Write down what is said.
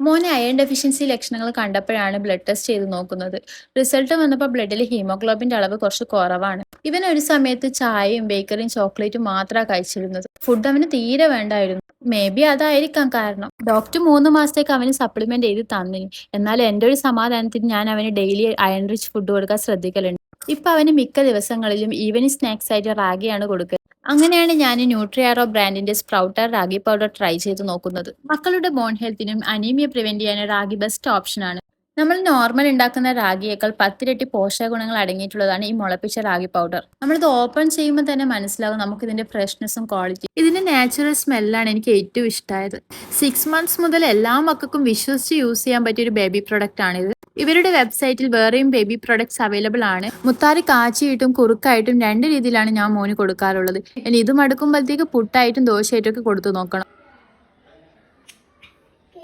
മോന് iron deficiency ലക്ഷണങ്ങൾ കണ്ടപ്പോഴാണ് ബ്ലഡ് ടെസ്റ്റ് ചെയ്ത് നോക്കുന്നത്. റിസൾട്ട് വന്നപ്പോൾ ബ്ലഡിൽ ഹീമോഗ്ലോബിന്റെ അളവ് കുറച്ച് കുറവാണ്. ഇവൻ ഒരു സമയത്ത് ചായയും ബേക്കറിയും ചോക്ലേറ്റും മാത്രമാണ് കഴിച്ചിരുന്നത്. ഫുഡ് അവന് തീരെ വേണ്ടായിരുന്നു. മേ ബി അതായിരിക്കാം കാരണം. ഡോക്ടർ മൂന്ന് മാസത്തേക്ക് അവന് സപ്ലിമെന്റ് ചെയ്ത് തന്നിന് എന്നാൽ എന്റെ ഒരു സമാധാനത്തിന് ഞാൻ അവന് ഡെയിലി അയൺ റിച്ച് ഫുഡ് കൊടുക്കാൻ ശ്രദ്ധിക്കലുണ്ട്. ഇപ്പൊ അവന് മിക്ക ദിവസങ്ങളിലും ഈവനിങ് സ്നാക്സ് ആയിട്ട് റാഗിയാണ് കൊടുക്കുക അങ്ങനെയാണ് ഞാൻ ന്യൂട്രിയാറോ ബ്രാൻഡിന്റെ സ്പ്രൗട്ടർ റാഗി പൗഡർ ട്രൈ ചെയ്ത് നോക്കുന്നത്. മക്കളുടെ ബോൺ ഹെൽത്തിനും അനീമിയ പ്രിവെന്റ് ചെയ്യാനും റാഗി ബെസ്റ്റ് ഓപ്ഷനാണ് നമ്മൾ നോർമൽ ഉണ്ടാക്കുന്ന റാഗിയേക്കാൾ പത്തിരട്ടി പോഷക ഗുണങ്ങൾ അടങ്ങിയിട്ടുള്ളതാണ് ഈ മുളപ്പിച്ച റാഗി പൗഡർ നമ്മളിത് ഓപ്പൺ ചെയ്യുമ്പോൾ തന്നെ മനസ്സിലാകും നമുക്ക് ഇതിന്റെ ഫ്രഷ്നെസ്സും ക്വാളിറ്റി ഇതിന്റെ നാച്ചുറൽ സ്മെല്ലാണ് എനിക്ക് ഏറ്റവും ഇഷ്ടമായത് സിക്സ് മന്ത്സ് മുതൽ എല്ലാ മക്കൾക്കും വിശ്വസിച്ച് യൂസ് ചെയ്യാൻ പറ്റിയ ഒരു ബേബി പ്രൊഡക്റ്റ് ആണിത്. ഇവരുടെ വെബ്സൈറ്റിൽ വേറെയും ബേബി പ്രൊഡക്ട്സ് അവൈലബിൾ ആണ്. മുത്താരി കാച്ചിയിട്ടും കുറുക്കായിട്ടും രണ്ട് രീതിയിലാണ് ഞാൻ മോന് കൊടുക്കാറുള്ളത്. ഇനി ഇത് മടുക്കുമ്പോഴത്തേക്ക് പുട്ടായിട്ടും ദോശയായിട്ടും ഒക്കെ കൊടുത്തു നോക്കണം.